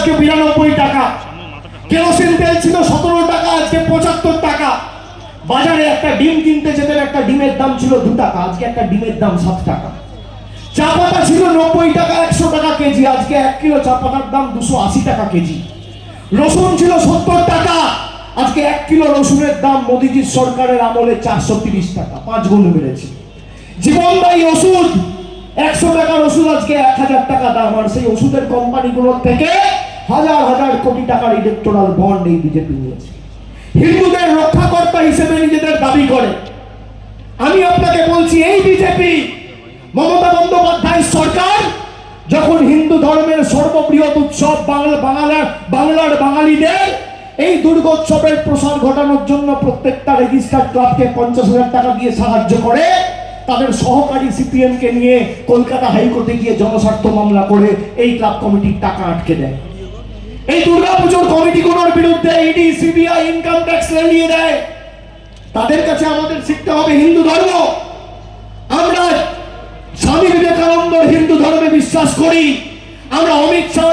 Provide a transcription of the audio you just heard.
আজকে বিরানব্বই টাকা। কেরোসিন তেল ছিল সতেরো টাকা, আজকে পঁচাত্তর টাকা। বাজারে একটা ডিম কিনতে যেতেন একটা ডিমের দাম ছিল দু টাকা, আজকে একটা ডিমের দাম সাত টাকা। চা পাতা ছিল নব্বই টাকা, একশো টাকা কেজি, আজকে এক কিলো চা পাতার দাম দুশো আশি টাকা কেজি। রসুন ছিল সত্তর টাকা, আজকে এক কিলো রসুনের দাম মোদিজির সরকারের আমলে চারশো তিরিশ টাকা, পাঁচ গুণ বেড়েছে। জীবনদায়ী ওষুধ, একশো টাকার ওষুধ আজকে এক হাজার টাকা দাম, আর সেই ওষুধের কোম্পানিগুলোর থেকে হাজার হাজার কোটি টাকার ইলেকট্রাল বন্ড এই বিজেপি নিয়েছে। হিন্দুদের রক্ষাকর্তা হিসেবে নিজেদের দাবি করে। আমি আপনাকে বলছি, এই বিজেপি মমতা বন্দ্যোপাধ্যায় সরকার যখন হিন্দু ধর্মের সর্ববৃহৎ উৎসব বাংলা বাংলার বাংলার বাঙালিদের, এই দুর্গোৎসবের প্রসার ঘটানোর জন্য প্রত্যেকটা রেজিস্টার্ড ক্লাবকে পঞ্চাশ হাজার টাকা দিয়ে সাহায্য করে, তাদের সহকারী সিপিএম কে নিয়ে কলকাতা হাইকোর্টে গিয়ে জনস্বার্থ মামলা করে এই ক্লাব কমিটির টাকা আটকে দেয়। এই দুর্গাপুজোর কমিটিগুলোর বিরুদ্ধে ইডি সিবিআই ইনকাম ট্যাক্স লেলিয়ে দেয়। তাদের কাছে আমাদের শিখতে হবে হিন্দু ধর্ম। আমরা স্বামী বিবেকানন্দ হিন্দু ধর্মে বিশ্বাস করি। আমরা অমিত শাহ